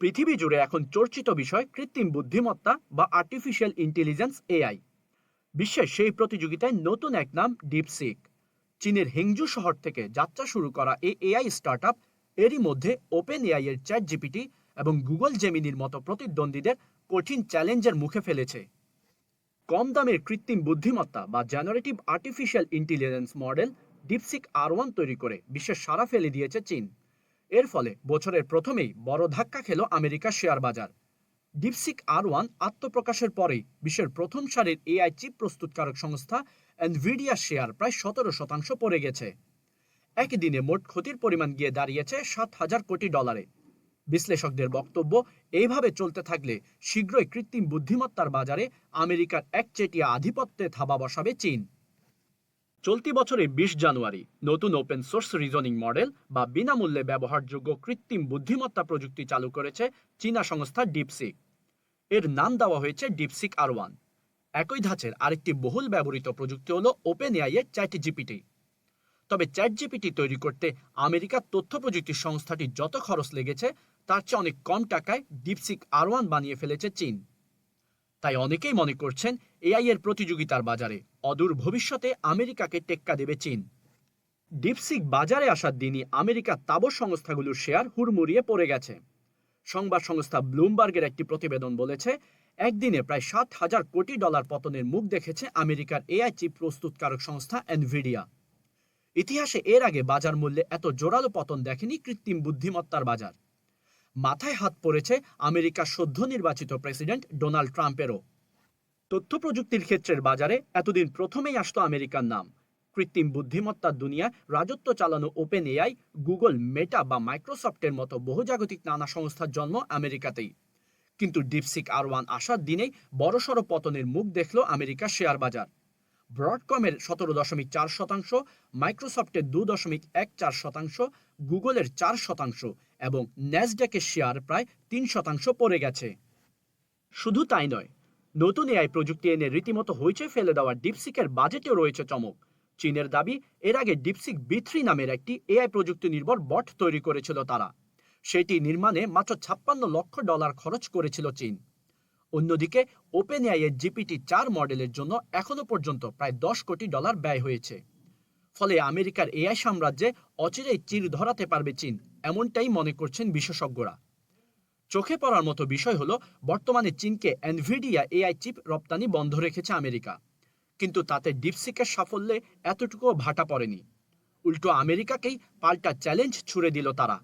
পৃথিবী জুড়ে এখন চর্চিত বিষয় কৃত্রিম বুদ্ধিমত্তা বা আর্টিফিশিয়াল ইন্টেলিজেন্স এআই বিশ্বের সেই প্রতিযোগিতায় নতুন এক নাম ডিপসিক চীনের হেংজু শহর থেকে যাত্রা শুরু করা এই এআই স্টার্টআপ এরই মধ্যে ওপেন এআই এর চ্যাট জিপিটি এবং গুগল জেমিনির মতো প্রতিদ্বন্দ্বীদের কঠিন চ্যালেঞ্জের মুখে ফেলেছে। কম দামের কৃত্রিম বুদ্ধিমত্তা বা generative artificial intelligence model DeepSeek R one তৈরি করে বিশ্বের সারা ফেলে দিয়েছে চীন। এর ফলে বছরের প্রথমেই বড় ধাক্কা খেল আমেরিকার শেয়ার বাজার। ডিপসিক আর ওয়ান আত্মপ্রকাশের পরেই বিশ্বের প্রথম সারির এআই চিপ প্রস্তুতকারক সংস্থা এনভিডিয়া শেয়ার প্রায় সতেরো শতাংশ পড়ে গেছে। একদিনে মোট ক্ষতির পরিমাণ গিয়ে দাঁড়িয়েছে সাত হাজার কোটি ডলারে। বিশ্লেষকদের বক্তব্য, এইভাবে চলতে থাকলে শীঘ্রই কৃত্রিম বুদ্ধিমত্তার বাজারে আমেরিকার একচেটিয়া আধিপত্যে থাবা বসাবে চীন। চলতি বছরের বিশ জানুয়ারি, নতুন ওপেন সোর্স রিজনিং মডেল বা বিনামূল্যে ব্যবহারযোগ্য কৃত্রিম বুদ্ধিমত্তা প্রযুক্তি চালু করেছে চীনা সংস্থা ডিপসিক এর নাম দেওয়া হয়েছে ডিপসিক আর ওয়ান একই ধাঁচের আরেকটি বহুল ব্যবহৃত প্রযুক্তি হল ওপেন এআই এর চ্যাট জিপিটি তবে চ্যাট জিপিটি তৈরি করতে আমেরিকার তথ্য প্রযুক্তি সংস্থাটি যত খরচ লেগেছে, তার চেয়ে অনেক কম টাকায় ডিপসিক আর ওয়ান বানিয়ে ফেলেছে চীন। তাই অনেকেই মনে করছেন এআই এর প্রতিযোগিতার বাজারে অদূর ভবিষ্যতে আমেরিকাকে টেক্কা দেবে চীন। ডিপসিক বাজারে আসার দিনই আমেরিকার তাবর সংস্থাগুলোর শেয়ার হুড়মুড়িয়ে পড়ে গেছে। সংবাদ সংস্থা ব্লুমবার্গের একটি প্রতিবেদন বলেছে, একদিনে প্রায় সাত হাজার কোটি ডলার পতনের মুখ দেখেছে আমেরিকার এআই চিপ প্রস্তুতকারক সংস্থা এনভিডিয়া। ইতিহাসে এর আগে বাজার মূল্যে এত জোরালো পতন দেখেনি কৃত্রিম বুদ্ধিমত্তার বাজার। মাথায় হাত পড়েছে আমেরিকার সদ্য নির্বাচিত প্রেসিডেন্ট ডোনাল্ড ট্রাম্পেরও। তথ্য প্রযুক্তির ক্ষেত্রের বাজারে এতদিন প্রথমেই আসতো আমেরিকার নাম। কৃত্রিম বুদ্ধিমত্তার দুনিয়ায় রাজত্ব চালানো ওপেন এআই গুগল মেটা বা মাইক্রোসফটের মতো বহুজাগতিক নানা সংস্থার জন্ম আমেরিকাতেই। কিন্তু ডিপসিক আর ওয়ান আসার দিনেই বড়সড় পতনের মুখ দেখল আমেরিকার শেয়ার বাজার। ব্রডকমের সতেরো দশমিক চার শতাংশ মাইক্রোসফটের দু দশমিক এক চার শতাংশ গুগলের চার শতাংশ এবং ন্যাসড্যাকের শেয়ার প্রায় তিন শতাংশ পড়ে গেছে। শুধু তাই নয় নতুন এআই প্রযুক্তি এনে রীতিমতো হইচই ফেলে দেওয়া ডিপসিকের বাজেটেও রয়েছে চমক। চীনের দাবি, এর আগে ডিপসিক বিথ্রি নামের একটি এআই প্রযুক্তি নির্ভর বট তৈরি করেছিল তারা। সেটি নির্মাণে মাত্র ছাপ্পান্ন লক্ষ ডলার খরচ করেছিল চীন। অন্যদিকে ওপেন এআই এর জিপিটি চার মডেলের জন্য এখনও পর্যন্ত প্রায় দশ কোটি ডলার ব্যয় হয়েছে। ফলে আমেরিকার এআই সাম্রাজ্যে অচিরেই চির ধরাতে পারবে চীন, এমনটাই মনে করছেন বিশেষজ্ঞরা। চোখে পড়ার মতো বিষয় হলো, বর্তমানে চীনকে এনভিডিয়া এআই চিপ রপ্তানি বন্ধ রেখেছে আমেরিকা। কিন্তু তাতে ডিপসিকের সাফল্যে এতটুকুও ভাটা পড়েনি। উল্টো আমেরিকাকেই পাল্টা চ্যালেঞ্জ ছুড়ে দিল তারা।